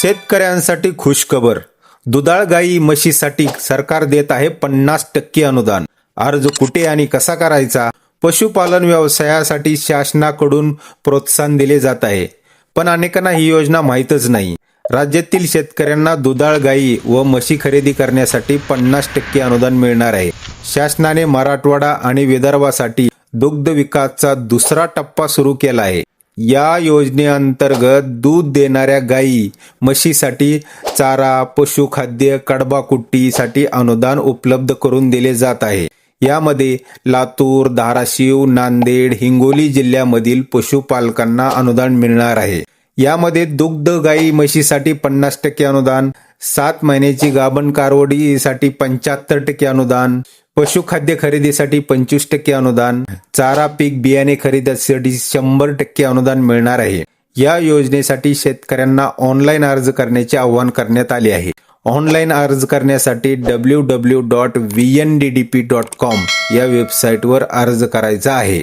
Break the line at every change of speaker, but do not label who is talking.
शेतकऱ्यांसाठी खुशखबर. दुधाळ गाई म्हशीसाठी सरकार देत आहे पन्नास टक्के अनुदान. अर्ज कुठे आणि कसा करायचा? पशुपालन व्यवसायासाठी शासनाकडून प्रोत्साहन दिले जात आहे. पण अनेकांना ही योजना माहीतच नाही. राज्यातील शेतकऱ्यांना दुधाळ गाई व म्हशी खरेदी करण्यासाठी पन्नास टक्के अनुदान मिळणार आहे. शासनाने मराठवाडा आणि विदर्भासाठी दुग्ध विकासचा दुसरा टप्पा सुरू केला आहे. या योजनेअंतर्गत दूध देणाऱ्या गायी म्हशीसाठी चारा पशुखाद्य कडबा कुट्टीसाठी अनुदान उपलब्ध करून दिले जात आहे. यामध्ये लातूर धाराशिव नांदेड हिंगोली जिल्ह्यामधील पशुपालकांना अनुदान मिळणार आहे. यामध्ये दुग्ध गाई म्हशीसाठी पन्नास टक्के अनुदान सात महिन्याची गाभण कारवडीसाठी पंच्याहत्तर टक्के अनुदान पशुखाद्य खरेदीसाठी पंचवीस टक्के अनुदान चारा पीक बियाणे खरेदीसाठी शंभर टक्के अनुदान मिळणार आहे. या योजनेसाठी शेतकऱ्यांना ऑनलाईन अर्ज करण्याचे आवाहन करण्यात आले आहे. ऑनलाईन अर्ज करण्यासाठी W W dot V N D D P dot com या वेबसाईटवर अर्ज करायचा आहे.